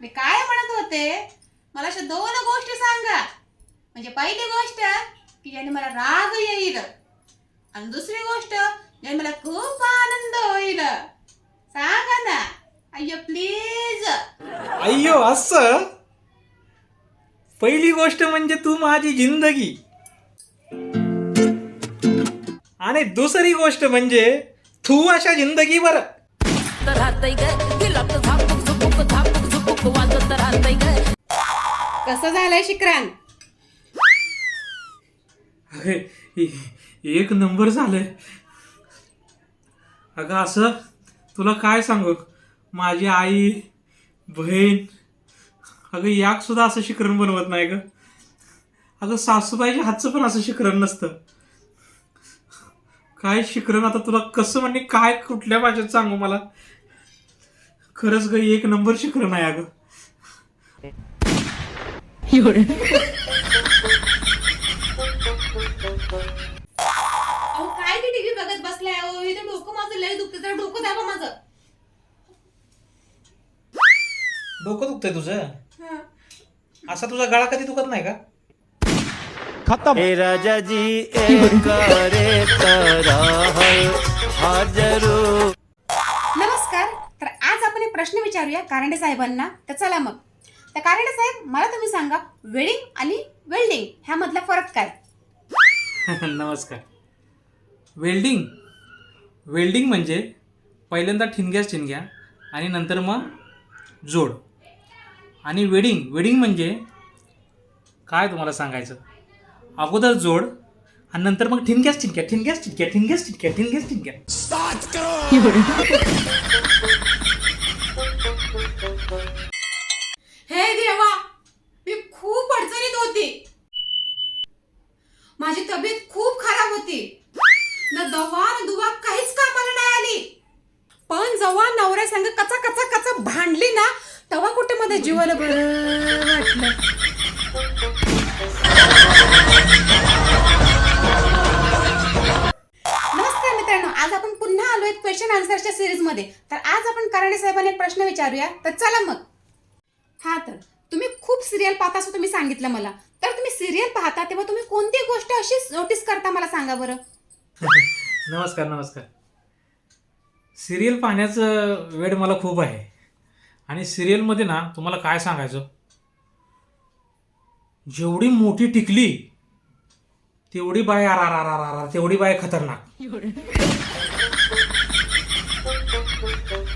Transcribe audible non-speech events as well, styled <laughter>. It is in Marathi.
मी काय म्हणत होते? मला अशा दोन गोष्टी सांगा. म्हणजे पहिली गोष्ट की ज्याने मला राग येईल. आणि दुसरी गोष्ट ज्याने मला खूप आनंद होईल. सांगा ना. अय्यो प्लीज अय्यो असं? पहिली गोष्ट म्हणजे तू माझी जिंदगी. आणि दुसरी गोष्ट म्हणजे तू अशा जिंदगीवर. तर झुपूक वाजत राहतय ग. कसं झालंय ए- एक नंबर झालंय. अगं असं? तुला काय सांगू? माझी आई बहीण अगं याक सुद्धा असं शिकरण बनवत नाही ग. अगं सासूबाईच्या हातचं पण असं शिकरण नसतं. काय शिकरण आता तुला कसं म्हणजे काय कुठल्या भाषेत सांगू मला? खरंच ग एक नंबर शिकरण आहे अगं. अहो काय की टीव्ही बघत बसलाय? अहो इथं डोकं माझं लय दुखतं जरा डोकं दाबा माझं. डोकं दुखतंय तुझं? हं. असा तुझा गळा कधी दुखत नाही का? हे राजा जी एक रे तरह हाजरू प्रश्न विचारूया कारंडे साहेबांना. तर चला मग. तर कारंडे साहेब मला तुम्ही सांगा वेडिंग आणि वेल्डिंग ह्यामधला फरक काय? <laughs> नमस्कार. वेल्डिंग. वेल्डिंग म्हणजे पहिल्यांदा ठिणग्याच ठिणग्या आणि नंतर मग जोड. आणि वेडिंग वेडिंग म्हणजे काय तुम्हाला सांगायचं? अगोदर जोड आणि नंतर मग ठिणग्याच ठिणक्या ठिणग्याच ठिणक्या ठिणग्याच ठिणक्या ठिणग्याच ठिणक्या हे देवा मी खूप अडचणीत होती. माझी तब्येत खूप खराब होती. न दवा ना दुवा काहीच कामाला नाही आली. पण जेव्हा नवऱ्या संग कचा कचा कचा भांडली ना तेव्हा कुठे मध्ये जीवाला बरं वाटलं. नमस्कार मित्रांनो आज आपण पुन्हा आलोय क्वेश्चन आन्सरच्या सिरीजमध्ये. तर आज आपण कराडे साहेबांना एक प्रश्न विचारूया. तर चला मग. खूप सिरियल पाहता असं तुम्ही सांगितलं मला. तर तुम्ही सिरियल पाहता तेव्हा तुम्ही कोणती गोष्ट अशी नोटीस करता मला सांगा बरं? <laughs> नमस्कार नमस्कार. सिरियल पाहण्याचं वेळ मला खूप आहे. आणि सिरियलमध्ये ना तुम्हाला काय सांगायचं? जेवढी मोठी टिकली तेवढी बाय आर आर आर आर आर तेवढी बाय खतरनाक. <laughs>